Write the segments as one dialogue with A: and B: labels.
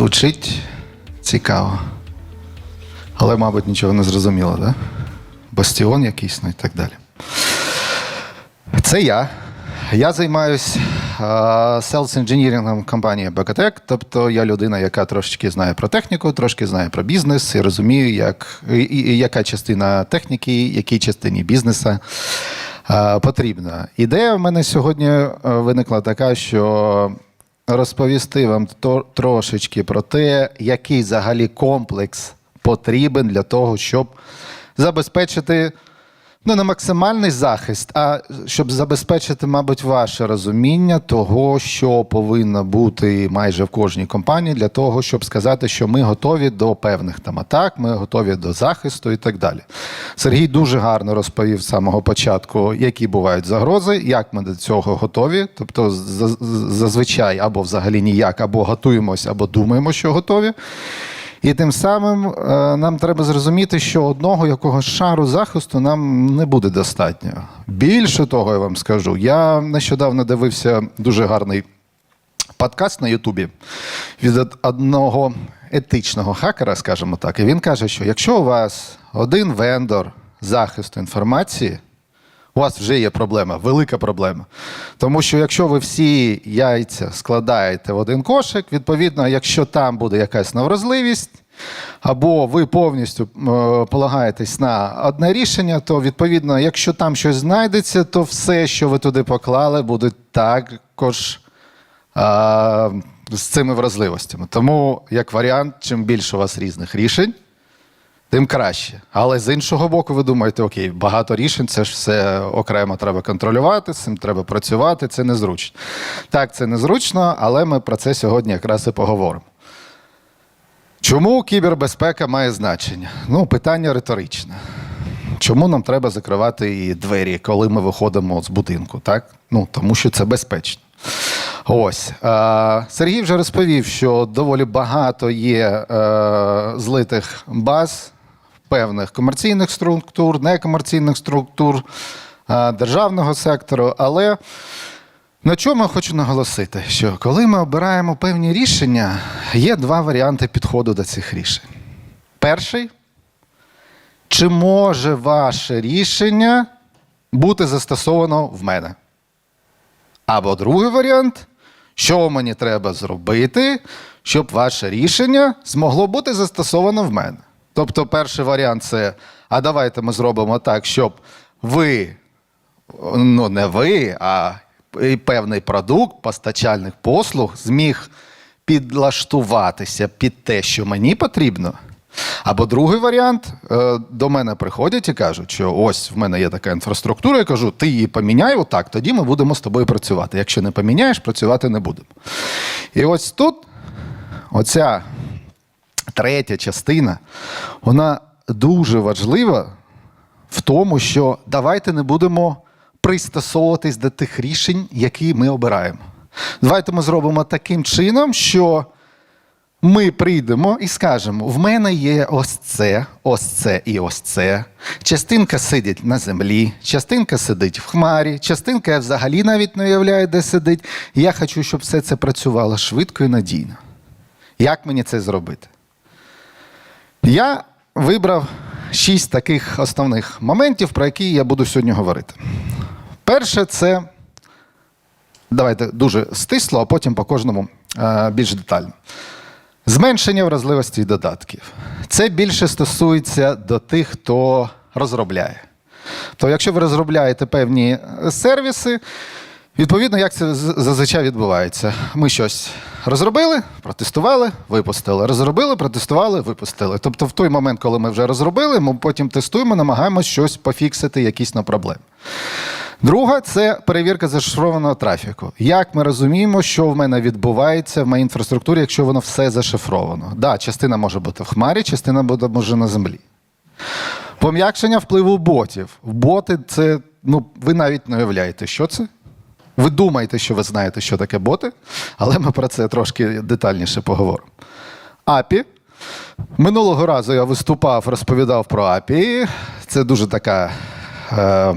A: Звучить цікаво. Але, мабуть, нічого не зрозуміло, да? Бастіон якийсь, ну і так далі. Це я. Я займаюся селс інженірингом компанії Бекатек. Тобто я людина, яка трошечки знає про техніку, трошки знає про бізнес і розумію, як, і, і, яка частина техніки, якій частині бізнесу потрібна. Ідея в мене сьогодні е, виникла така, що розповісти вам трошечки про те, який взагалі комплекс потрібен для того, щоб забезпечити ну, не максимальний захист, а щоб забезпечити, мабуть, ваше розуміння того, що повинно бути майже в кожній компанії, для того, щоб сказати, що ми готові до певних там атак, ми готові до захисту і так далі. Сергій дуже гарно розповів з самого початку, які бувають загрози, як ми до цього готові. Тобто, зазвичай або взагалі ніяк, або готуємось, або думаємо, що готові. І тим самим е, нам треба зрозуміти, що одного якогось шару захисту нам не буде достатньо. Більше того, я вам скажу, я нещодавно дивився дуже гарний подкаст на Ютубі від одного етичного хакера, скажімо так. І він каже, що якщо у вас один вендор захисту інформації, у вас вже є проблема, велика проблема. Тому що якщо ви всі яйця складаєте в один кошик, відповідно, якщо там буде якась невразливість, або ви повністю е, полагаєтесь на одне рішення, то відповідно, якщо там щось знайдеться, то все, що ви туди поклали, буде також а, з цими вразливостями. Тому, як варіант, чим більше у вас різних рішень, тим краще. Але з іншого боку, ви думаєте, окей, багато рішень, це ж все окремо треба контролювати, з цим треба працювати, це незручно. Так, це незручно, але ми про це сьогодні якраз і поговоримо. Чому кібербезпека має значення? Ну, питання риторичне. Чому нам треба закривати і двері, коли ми виходимо з будинку? Так? Ну, тому що це безпечно. Ось. Сергій вже розповів, що доволі багато є е, злитих баз певних комерційних структур, некомерційних структур, державного сектору. Але на чому я хочу наголосити, що коли ми обираємо певні рішення, є два варіанти підходу до цих рішень. Перший чи може ваше рішення бути застосовано в мене? Або другий варіант, що мені треба зробити, щоб ваше рішення змогло бути застосовано в мене. Тобто, перший варіант це: а давайте ми зробимо так, щоб ви, ну не ви, а певний продукт постачальних послуг зміг підлаштуватися під те, що мені потрібно. Або другий варіант, е, до мене приходять і кажуть, що ось в мене є така інфраструктура, я кажу, ти її поміняй отак, тоді ми будемо з тобою працювати. Якщо не поміняєш, працювати не будемо. І ось тут оця третя частина, вона дуже важлива в тому, що давайте не будемо пристосовуватись до тих рішень, які ми обираємо. Давайте ми зробимо таким чином, що ми прийдемо і скажемо: в мене є ось це, ось це і ось це. Частинка сидить на землі, частинка сидить в хмарі, частинка я взагалі навіть не уявляю, де сидить. Я хочу, щоб все це працювало швидко і надійно. Як мені це зробити? Я вибрав шість таких основних моментів, про які я буду сьогодні говорити. Перше, це давайте дуже стисло, а потім по кожному е, більш детально. Зменшення вразливості додатків. Це більше стосується до тих, хто розробляє. То якщо ви розробляєте певні е, сервіси, відповідно, як це зазвичай відбувається? Ми щось розробили, протестували, випустили. Розробили, протестували, випустили. Тобто, в той момент, коли ми вже розробили, ми потім тестуємо, намагаємося щось пофіксити, якісь на проблеми. Друга це перевірка зашифрованого трафіку. Як ми розуміємо, що в мене відбувається в моїй інфраструктурі, якщо воно все зашифровано? Да, частина може бути в хмарі, частина буде може на землі. Пом'якшення впливу ботів. Боти це, ну, ви навіть не уявляєте, що це. Ви думаєте, що ви знаєте, що таке боти, але ми про це трошки детальніше поговоримо. API. Минулого разу я виступав, розповідав про API. Це дуже така е,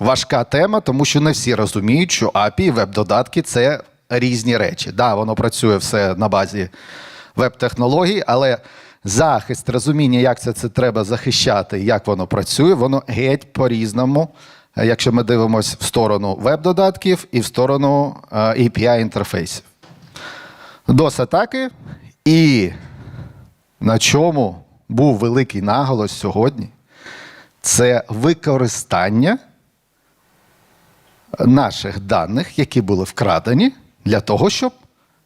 A: важка тема, тому що не всі розуміють, що API і веб-додатки це різні речі. Да, воно працює все на базі веб-технологій, але захист, розуміння, як це, це треба захищати, як воно працює, воно геть по-різному. Е, Якщо ми дивимося в сторону веб-додатків і в сторону е, API-інтерфейсів. DOS-атаки і на чому був великий наголос сьогодні, це використання наших даних, які були вкрадені, для того, щоб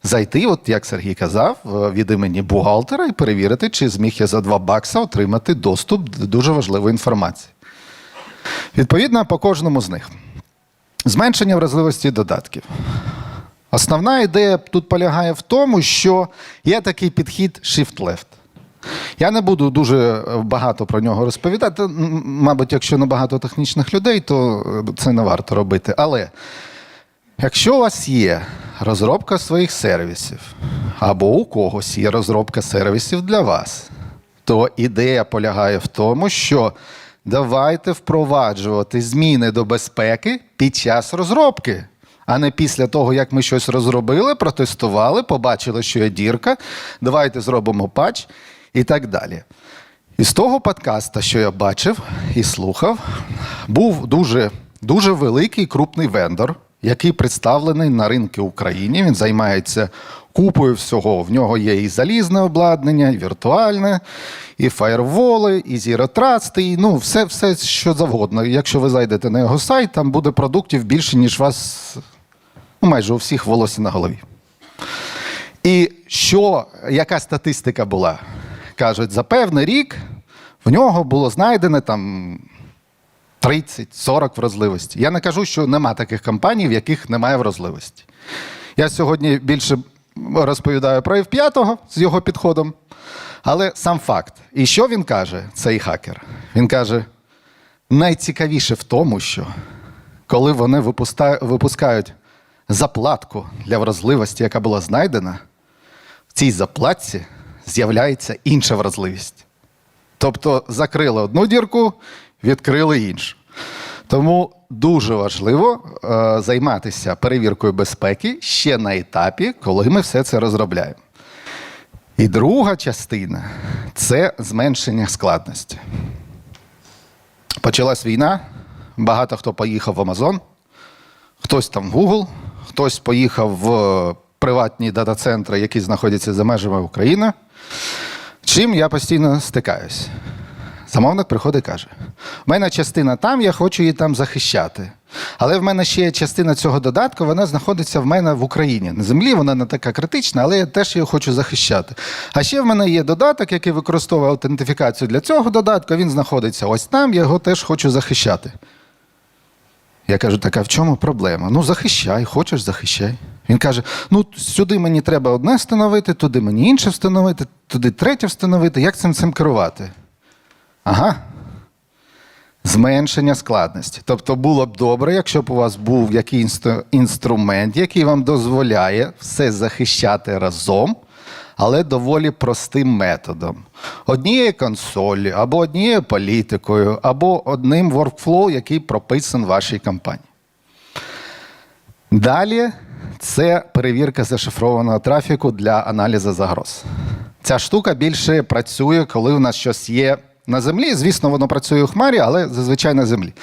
A: зайти, от як Сергій казав, е, від імені бухгалтера і перевірити, чи зміг я за 2 бакса отримати доступ до дуже важливої інформації. Відповідно, по кожному з них. Зменшення вразливості додатків. Основна ідея тут полягає в тому, що є такий підхід shift-left. Я не буду дуже е, багато про нього розповідати. Мабуть, якщо небагато технічних людей, то е, це не варто робити. Але якщо у вас є розробка своїх сервісів, або у когось є розробка сервісів для вас, то ідея полягає в тому, що давайте впроваджувати зміни до безпеки під час розробки. А не після того, як ми щось розробили, протестували, побачили, що є дірка, давайте зробимо патч і так далі. І з того подкаста, що я бачив і слухав, був дуже, дуже великий крупний вендор, який представлений на ринку Україні. Він займається купою всього. В нього є і залізне обладнання, і віртуальне, і фаєрволи, і Trust, і ну, все, все, що завгодно. Якщо ви зайдете на його сайт, там буде продуктів більше, ніж вас ну, майже у всіх волосся на голові. І що, яка статистика була? Кажуть, за певний рік в нього було знайдено там 30-40 вразливості. Я не кажу, що нема таких компаній, в яких немає вразливості. Я сьогодні більше розповідаю про F5 з його підходом, але сам факт. І що він каже, цей хакер? Він каже: найцікавіше в тому, що коли вони випускають заплатку для вразливості, яка була знайдена, в цій заплатці з'являється інша вразливість. Тобто закрили одну дірку, відкрили іншу. Тому дуже важливо е, займатися перевіркою безпеки ще на етапі, коли ми все це розробляємо. І друга частина це зменшення складності. Почалась війна, багато хто поїхав в Амазон, хтось там в Google, хтось поїхав в приватні дата-центри, які знаходяться за межами України. Чим я постійно стикаюсь? Замовник приходить і каже: у мене частина там, я хочу її там захищати. Але в мене ще є частина цього додатку, вона знаходиться в мене в Україні. На землі вона не така критична, але я теж її хочу захищати. А ще в мене є додаток, який використовує аутентифікацію для цього додатку. Він знаходиться ось там, я його теж хочу захищати. Я кажу, так а в чому проблема? Ну, захищай, хочеш, захищай. Він каже: ну, сюди мені треба одне встановити, туди мені інше встановити, туди третє встановити. Як цим цим керувати? Ага. Зменшення складності. Тобто було б добре, якщо б у вас був якийсь інструмент, який вам дозволяє все захищати разом, але доволі простим методом. Однією консолі, або однією політикою, або одним workflow, який прописан в вашій компанії. Далі це перевірка зашифрованого трафіку для аналізу загроз. Ця штука більше працює, коли у нас щось є на землі. Звісно, воно працює у хмарі, але зазвичай на землі.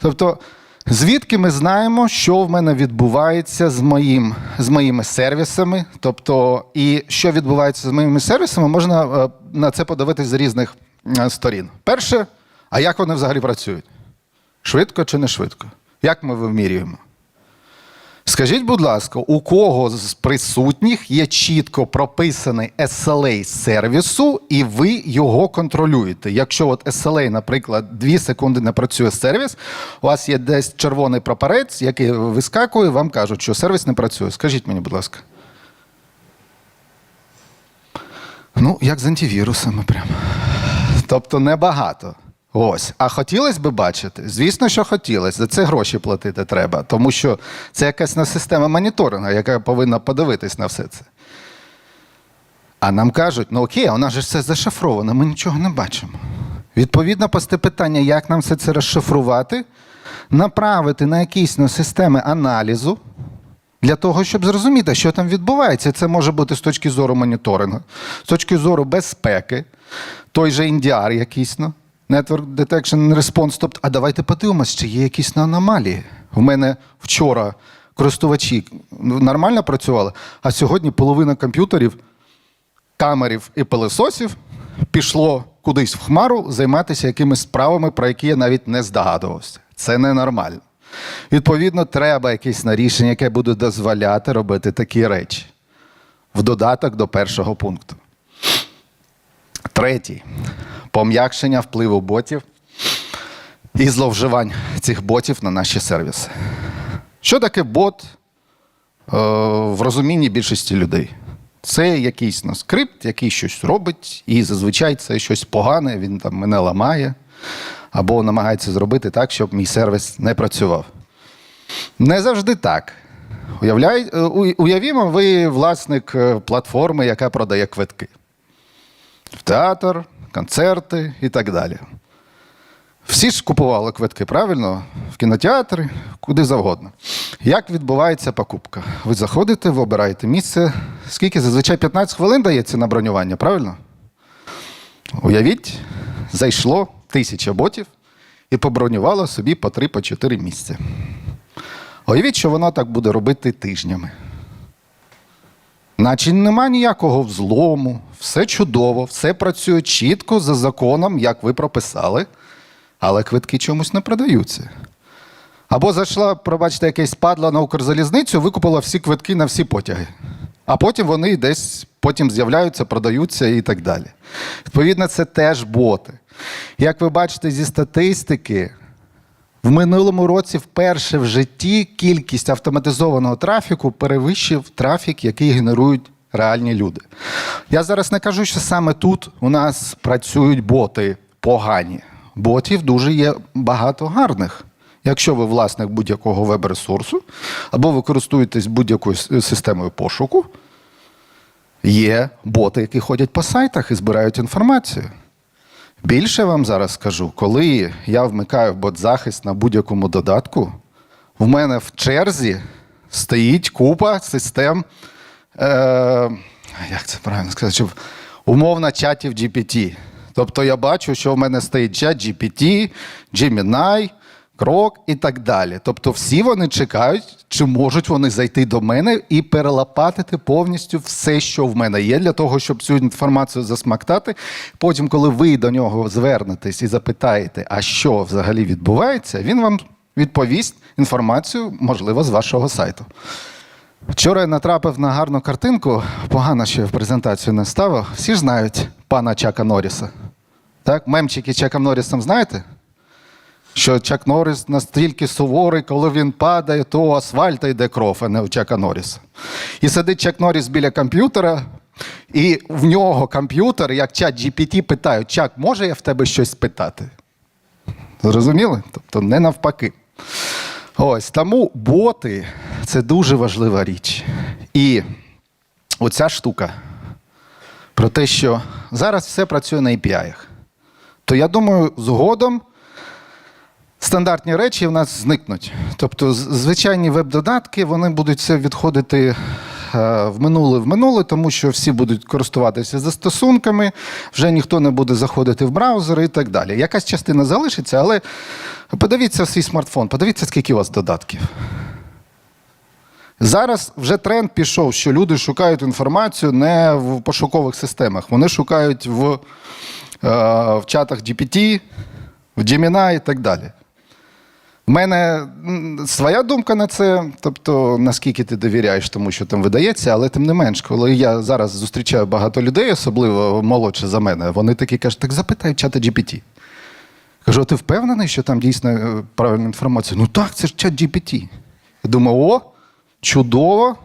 A: Тобто, звідки ми знаємо, що в мене відбувається з, моїм, з моїми сервісами, тобто, і що відбувається з моїми сервісами, можна е, на це подивитись з різних е, сторін. Перше, а як вони взагалі працюють? Швидко чи не швидко? Як ми вимірюємо? Скажіть, будь ласка, у кого з присутніх є чітко прописаний SLA сервісу, і ви його контролюєте? Якщо от SLA, наприклад, 2 секунди не працює сервіс, у вас є десь червоний прапорець, який вискакує, вам кажуть, що сервіс не працює. Скажіть мені, будь ласка. Ну, як з антивірусами прямо. Тобто небагато. Ось. А хотілося б бачити? Звісно, що хотілося. За це гроші платити треба, тому що це якась система моніторингу, яка повинна подивитись на все це. А нам кажуть, ну окей, у нас же все зашифровано, ми нічого не бачимо. Відповідно, посте питання, як нам все це розшифрувати, направити на якісь системи аналізу, Для того, щоб зрозуміти, що там відбувається, це може бути з точки зору моніторингу, з точки зору безпеки, той же NDR якийсь, ну, Network Detection and Response. Тобто, а давайте подивимось, чи є якісь аномалії. У мене вчора користувачі нормально працювали, а сьогодні половина комп'ютерів, камерів і пилососів пішло кудись в хмару займатися якимись справами, про які я навіть не здогадувався. Це ненормально. Відповідно, треба якесь на рішення, яке буде дозволяти робити такі речі. В додаток до першого пункту. Третій пом'якшення впливу ботів і зловживань цих ботів на наші сервіси. Що таке бот е, в розумінні більшості людей? Це якийсь ну, скрипт, який щось робить, і зазвичай це щось погане, він там мене ламає, або намагається зробити так, щоб мій сервіс не працював. Не завжди так. Уявляй, е, уявімо, ви власник е, платформи, яка продає квитки. В театр, концерти і так далі. Всі ж купували квитки, правильно? В кінотеатри, куди завгодно. Як відбувається покупка? Ви заходите, ви обираєте місце. Скільки? Зазвичай 15 хвилин дається на бронювання, правильно? Уявіть, зайшло тисяча ботів і побронювало собі по 3-4 місця. Уявіть, що воно так буде робити тижнями. Наче нема ніякого взлому, все чудово, все працює чітко за законом, як ви прописали, але квитки чомусь не продаються. Або зайшла, пробачте, якесь падла на Укрзалізницю, викупила всі квитки на всі потяги. А потім вони десь потім з'являються, продаються і так далі. Відповідно, це теж боти. Як ви бачите зі статистики, в минулому році вперше в житті кількість автоматизованого трафіку перевищив трафік, який генерують реальні люди. Я зараз не кажу, що саме тут у нас працюють боти погані. Ботів дуже є багато гарних. Якщо ви власник будь-якого веб-ресурсу, або ви користуєтесь будь-якою системою пошуку, є боти, які ходять по сайтах і збирають інформацію. Більше вам зараз скажу, коли я вмикаю бот-захист на будь-якому додатку, в мене в черзі стоїть купа систем, е, як це правильно сказати, умовно чатів GPT. Тобто я бачу, що в мене стоїть чат GPT, Gemini, Крок і так далі. Тобто всі вони чекають, чи можуть вони зайти до мене і перелопатити повністю все, що в мене є, для того, щоб цю інформацію засмактати. Потім, коли ви до нього звернетесь і запитаєте, а що взагалі відбувається, він вам відповість інформацію, можливо, з вашого сайту. Вчора я натрапив на гарну картинку, погано, що я в презентацію не ставив. Всі ж знають пана Чака Норріса. Так, мемчики Чака Норрісом знаєте? Що Чак Норріс настільки суворий, коли він падає, то у асфальта йде кров, а не у Чака Норріса. І сидить Чак Норріс біля комп'ютера, і в нього комп'ютер, як чат GPT, питають: Чак, може я в тебе щось спитати? Зрозуміли? Тобто не навпаки. Ось тому боти це дуже важлива річ. І оця штука про те, що зараз все працює на API. То я думаю, згодом стандартні речі в нас зникнуть. Тобто, звичайні веб-додатки вони будуть все відходити е, в минуле в минуле, тому що всі будуть користуватися застосунками, вже ніхто не буде заходити в браузери і так далі. Якась частина залишиться, але подивіться свій смартфон, подивіться, скільки у вас додатків. Зараз вже тренд пішов, що люди шукають інформацію не в пошукових системах, вони шукають в, е, в чатах GPT, в Gemini і так далі. У мене своя думка на це, тобто наскільки ти довіряєш тому, що там видається, але тим не менш, коли я зараз зустрічаю багато людей, особливо молодше за мене, вони такі кажуть, так запитай чата GPT. Кажу, а ти впевнений, що там дійсно е, правильна інформація? Ну так, це ж чат GPT. Я думаю, о, чудово.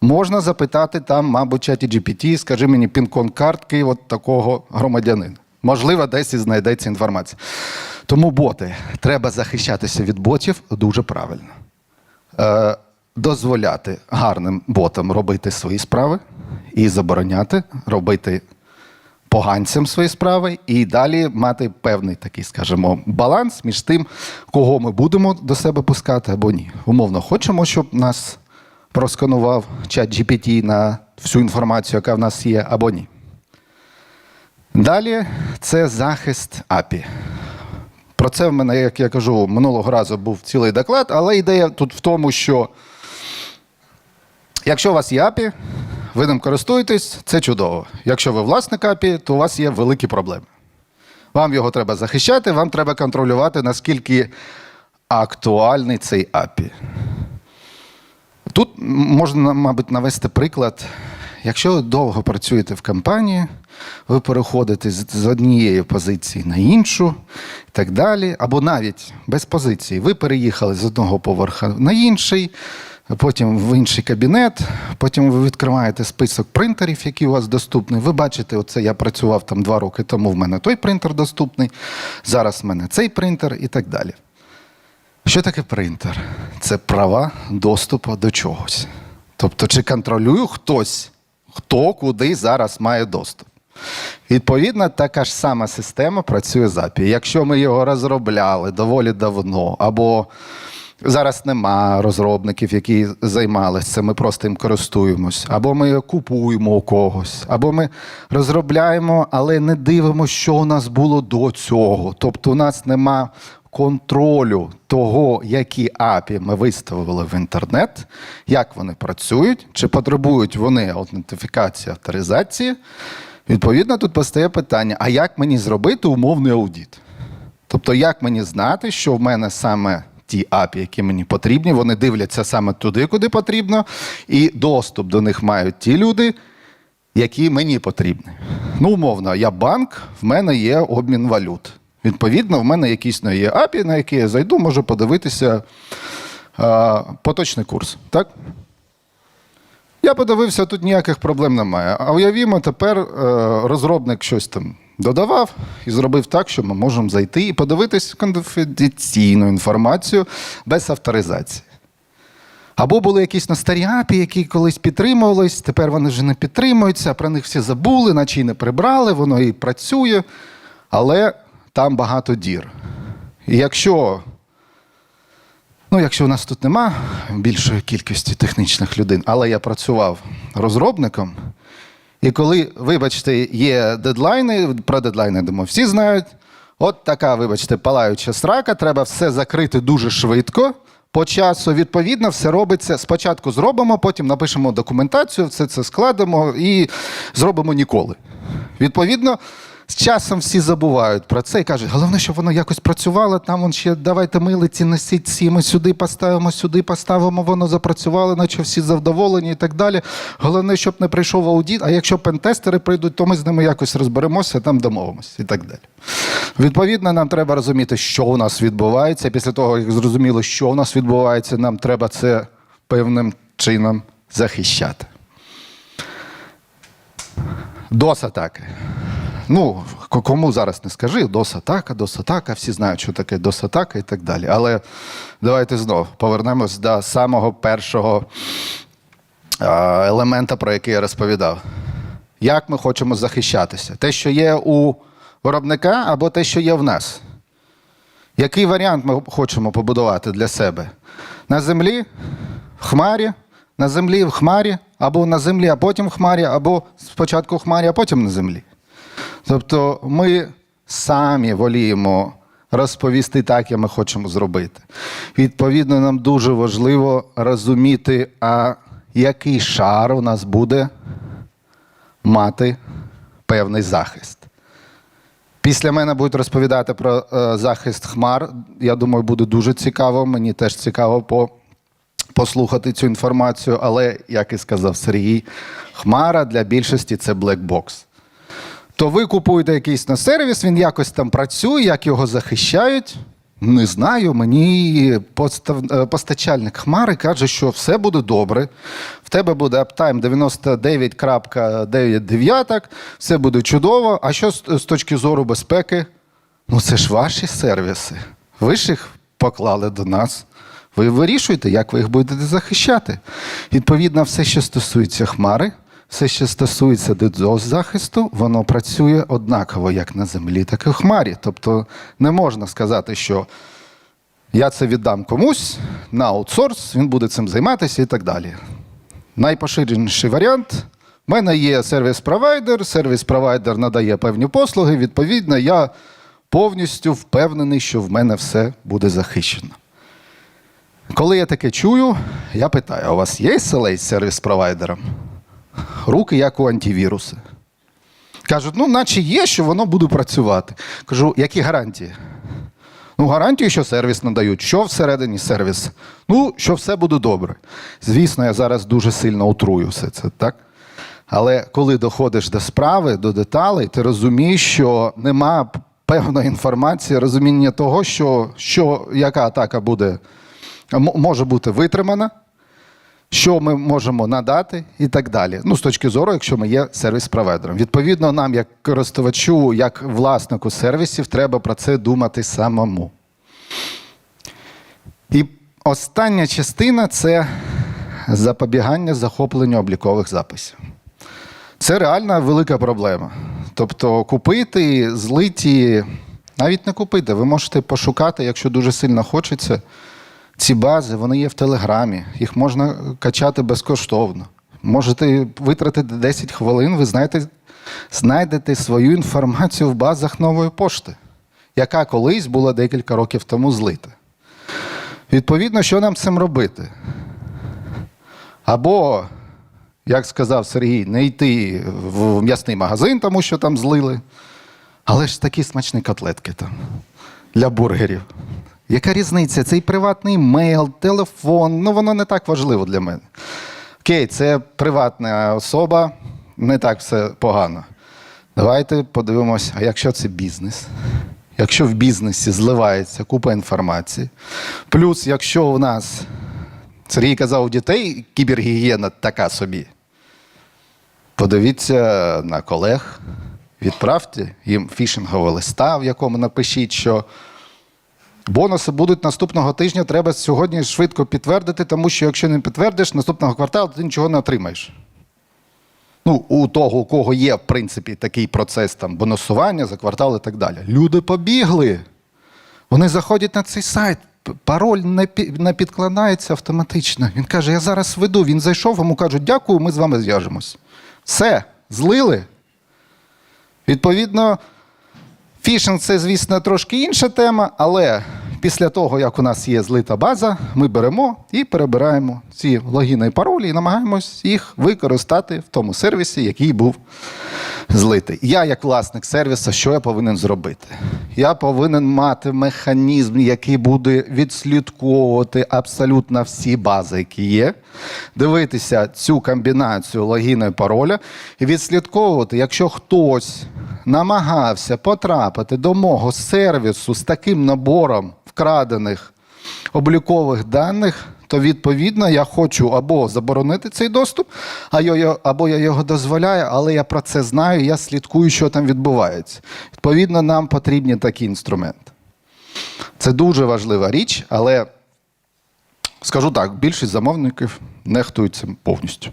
A: Можна запитати там, мабуть, чаті GPT, скажи мені пін-код картки от такого громадянина. Можливо, десь і знайдеться інформація. Тому боти, треба захищатися від ботів дуже правильно. Е, дозволяти гарним ботам робити свої справи і забороняти робити поганцям свої справи, і далі мати певний такий, скажімо, баланс між тим, кого ми будемо до себе пускати або ні. Умовно, хочемо, щоб нас просканував чат GPT на всю інформацію, яка в нас є, або ні. Далі це захист API. Про це в мене, як я кажу, минулого разу був цілий доклад, але ідея тут в тому, що якщо у вас є API, ви ним користуєтесь, це чудово. Якщо ви власник API, то у вас є великі проблеми. Вам його треба захищати, вам треба контролювати, наскільки актуальний цей API. Тут можна, мабуть, навести приклад. Якщо ви довго працюєте в компанії, ви переходите з однієї позиції на іншу і так далі, або навіть без позиції. Ви переїхали з одного поверха на інший, потім в інший кабінет, потім ви відкриваєте список принтерів, які у вас доступні. Ви бачите, оце я працював там два роки тому, в мене той принтер доступний, зараз в мене цей принтер і так далі. Що таке принтер? Це права доступу до чогось. Тобто, чи контролює хтось, хто куди зараз має доступ. Відповідно, така ж сама система працює з API. Якщо ми його розробляли доволі давно, або зараз нема розробників, які займалися ми просто їм користуємось, або ми купуємо у когось, або ми розробляємо, але не дивимося, що у нас було до цього. Тобто, у нас нема контролю того, які API ми виставили в інтернет, як вони працюють, чи потребують вони аутентифікації, авторизації. Відповідно, тут постає питання: а як мені зробити умовний аудит? Тобто, як мені знати, що в мене саме ті API, які мені потрібні, вони дивляться саме туди, куди потрібно, і доступ до них мають ті люди, які мені потрібні. Ну, умовно, я банк, в мене є обмін валют. Відповідно, в мене якийсь ну, є API, на який я зайду, можу подивитися а, поточний курс. Так? Я подивився, тут ніяких проблем немає. А уявімо, тепер е, розробник щось там додавав і зробив так, що ми можемо зайти і подивитись конфіденційну інформацію без авторизації. Або були якісь на старі API, які колись підтримувались, тепер вони вже не підтримуються, про них всі забули, наче й не прибрали, воно і працює, але там багато дір. І якщо Ну, якщо у нас тут нема більшої кількості технічних людей, але я працював розробником, і коли, вибачте, є дедлайни, про дедлайни, думаю, всі знають. От така, вибачте, палаюча срака, треба все закрити дуже швидко. По часу, відповідно, все робиться. Спочатку зробимо, потім напишемо документацію, все це складемо і зробимо ніколи. Відповідно, з часом всі забувають про це і кажуть, головне, щоб воно якось працювало, там вон ще давайте милиці, несіть ці, ми сюди поставимо, сюди поставимо, воно запрацювало, наче всі завдоволені і так далі. Головне, щоб не прийшов аудит, а якщо пентестери прийдуть, то ми з ними якось розберемося, там домовимося і так далі. Відповідно, нам треба розуміти, що у нас відбувається. Після того, як зрозуміло, що у нас відбувається, нам треба це певним чином захищати. DOS-атаки. Ну, кому зараз не скажи, DOS-атака, DOS-атака, всі знають, що таке DOS-атака і так далі. Але давайте знов повернемось до самого першого елемента, про який я розповідав. Як ми хочемо захищатися? Те, що є у виробника, або те, що є в нас. Який варіант ми хочемо побудувати для себе? На землі, в хмарі, на землі, в хмарі, або на землі, а потім в хмарі, або спочатку в хмарі, а потім на землі. Тобто ми самі воліємо розповісти так, як ми хочемо зробити. Відповідно, нам дуже важливо розуміти, а який шар у нас буде мати певний захист. Після мене будуть розповідати про е, захист хмар. Я думаю, буде дуже цікаво. Мені теж цікаво по, послухати цю інформацію. Але, як і сказав Сергій, хмара для більшості це блекбокс. То ви купуєте якийсь на сервіс, він якось там працює, як його захищають. Не знаю, мені е, постачальник хмари каже, що все буде добре. В тебе буде аптайм 99.99, все буде чудово. А що з точки зору безпеки? Ну це ж ваші сервіси. Ви ж їх поклали до нас. Ви вирішуєте, як ви їх будете захищати. Відповідно, все, що стосується хмари, все, що стосується DDoS захисту, воно працює однаково як на землі, так і в хмарі. Тобто не можна сказати, що я це віддам комусь на аутсорс, він буде цим займатися і так далі. найпоширеніший варіант. У мене є сервіс-провайдер, сервіс-провайдер надає певні послуги. Відповідно, я повністю впевнений, що в мене все буде захищено. Коли я таке чую, я питаю: у вас є SLA з сервіс-провайдером? Руки як у антивіруси. Кажуть, ну, наче є, що воно буде працювати. Кажу, які гарантії? Ну, гарантію, що сервіс надають. Що всередині сервіс? Ну, що все буде добре. Звісно, я зараз дуже сильно утрую все це, так? Але коли доходиш до справи, до деталей, ти розумієш, що нема певної інформації, розуміння того, що, що яка атака буде, може бути витримана, що ми можемо надати і так далі. Ну, з точки зору, якщо ми є сервіс-провайдером. Відповідно, нам, як користувачу, як власнику сервісів, треба про це думати самому. І остання частина це запобігання захопленню облікових записів. Це реальна велика проблема. Тобто купити, злиті, навіть не купити, ви можете пошукати, якщо дуже сильно хочеться. Ці бази, вони є в Телеграмі, їх можна качати безкоштовно. Можете витратити 10 хвилин, ви знаєте, знайдете свою інформацію в базах нової пошти, яка колись була декілька років тому злита. Відповідно, що нам цим робити? Або, як сказав Сергій, не йти в м'ясний магазин, тому що там злили. Але ж такі смачні котлетки там для бургерів. Яка різниця? Цей приватний мейл, телефон, ну воно не так важливо для мене. Окей, це приватна особа, не так все погано. Давайте подивимось, а якщо це бізнес? Якщо в бізнесі зливається купа інформації, плюс, якщо у нас, Сергій казав, у дітей кібергігієна така собі, подивіться на колег, відправте їм фішингове листа, в якому напишіть, що бонуси будуть наступного тижня, треба сьогодні швидко підтвердити, тому що якщо не підтвердиш, наступного кварталу ти нічого не отримаєш. Ну, у того, у кого є, в принципі, такий процес там бонусування за квартал і так далі. Люди побігли. Вони заходять на цей сайт, пароль не, не підкладається автоматично. Він каже: Я зараз веду. Він зайшов, йому кажуть, дякую, ми з вами зв'яжемось. Все, злили. Відповідно, фішинг це, звісно, трошки інша тема, але після того, як у нас є злита база, ми беремо і перебираємо ці логіни і паролі і намагаємось їх використати в тому сервісі, який був злитий. Я, як власник сервісу, що я повинен зробити? Я повинен мати механізм, який буде відслідковувати абсолютно всі бази, які є, дивитися цю комбінацію логіну і пароля і відслідковувати, якщо хтось намагався потрапити до мого сервісу з таким набором вкрадених облікових даних, то відповідно я хочу або заборонити цей доступ, або я його дозволяю, але я про це знаю, я слідкую, що там відбувається. Відповідно, нам потрібні такі інструменти. Це дуже важлива річ, але скажу так: більшість замовників нехтують цим повністю.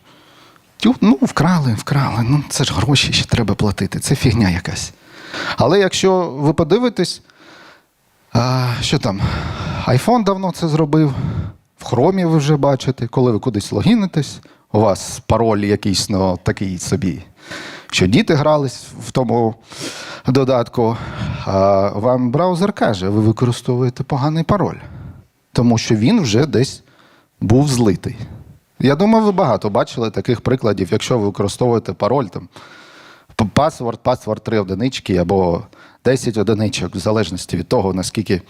A: Тю, ну, вкрали, вкрали. Ну, це ж гроші ще треба платити. Це фігня якась. Але якщо ви подивитесь, а, що там? iPhone давно це зробив. В хромі ви вже бачите, коли ви кудись логінитесь, у вас пароль якийсь ну, такий собі, що діти грались в тому додатку, а вам браузер каже, ви використовуєте поганий пароль, тому що він вже десь був злитий. Я думаю, ви багато бачили таких прикладів, якщо ви використовуєте пароль там, паспорт, паспорт 3 одинички або 10 одиничок, в залежності від того, наскільки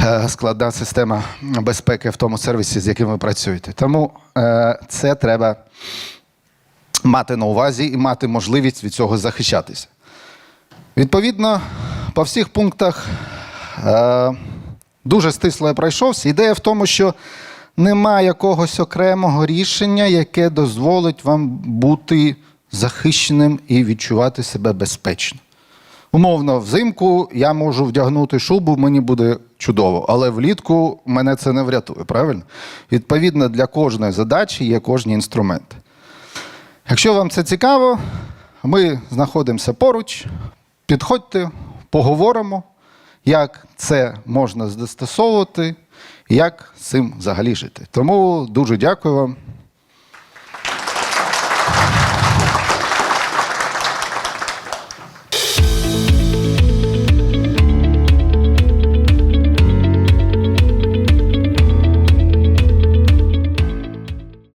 A: е, складна система безпеки в тому сервісі, з яким ви працюєте. Тому е, це треба мати на увазі і мати можливість від цього захищатися. Відповідно, по всіх пунктах е, дуже стисло я пройшовся. Ідея в тому, що нема якогось окремого рішення, яке дозволить вам бути захищеним і відчувати себе безпечно. Умовно, взимку я можу вдягнути шубу, мені буде чудово, але влітку мене це не врятує, правильно? Відповідно, для кожної задачі є кожні інструменти. Якщо вам це цікаво, ми знаходимося поруч, підходьте, поговоримо, як це можна застосовувати, як з цим взагалі жити. Тому дуже дякую вам.